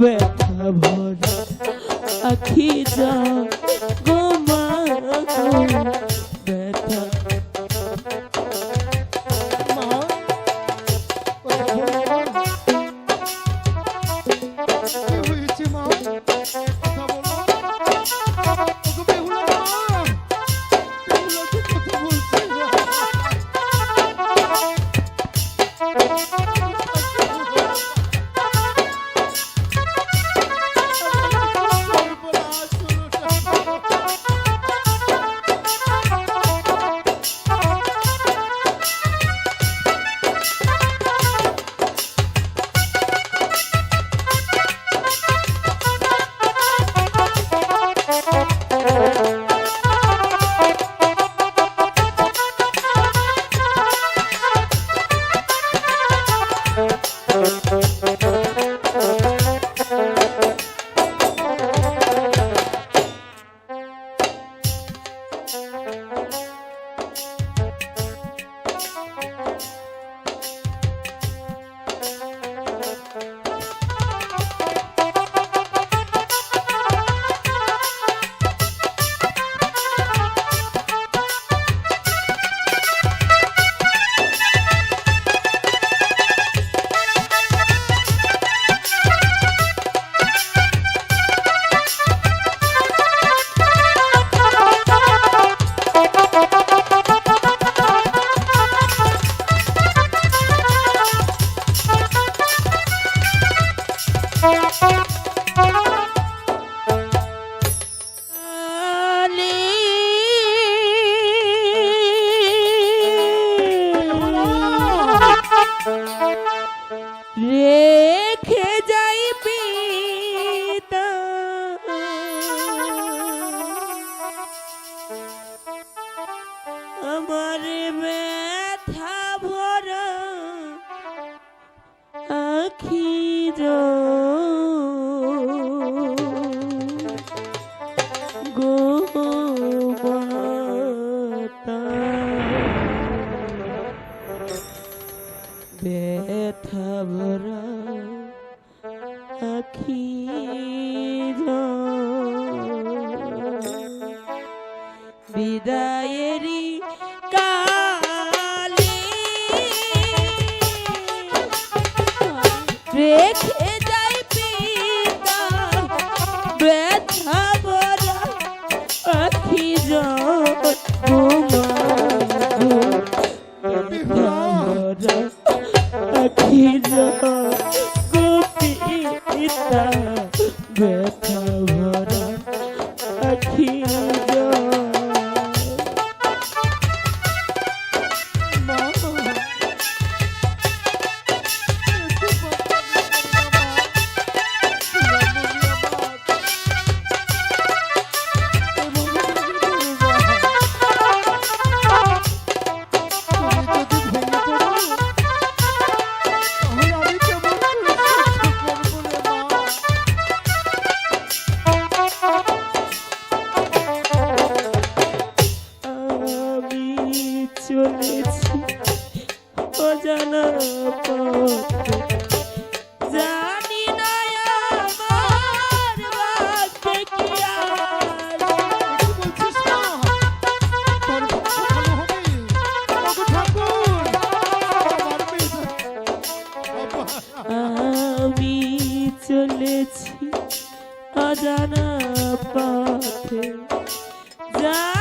ব্যথা ভরা আখি যা গোমা ব্যথা Thank you. ব্যথা ভরা আখি বিদায়েরি কালি। রেখে get covered. অজানা পথে। যা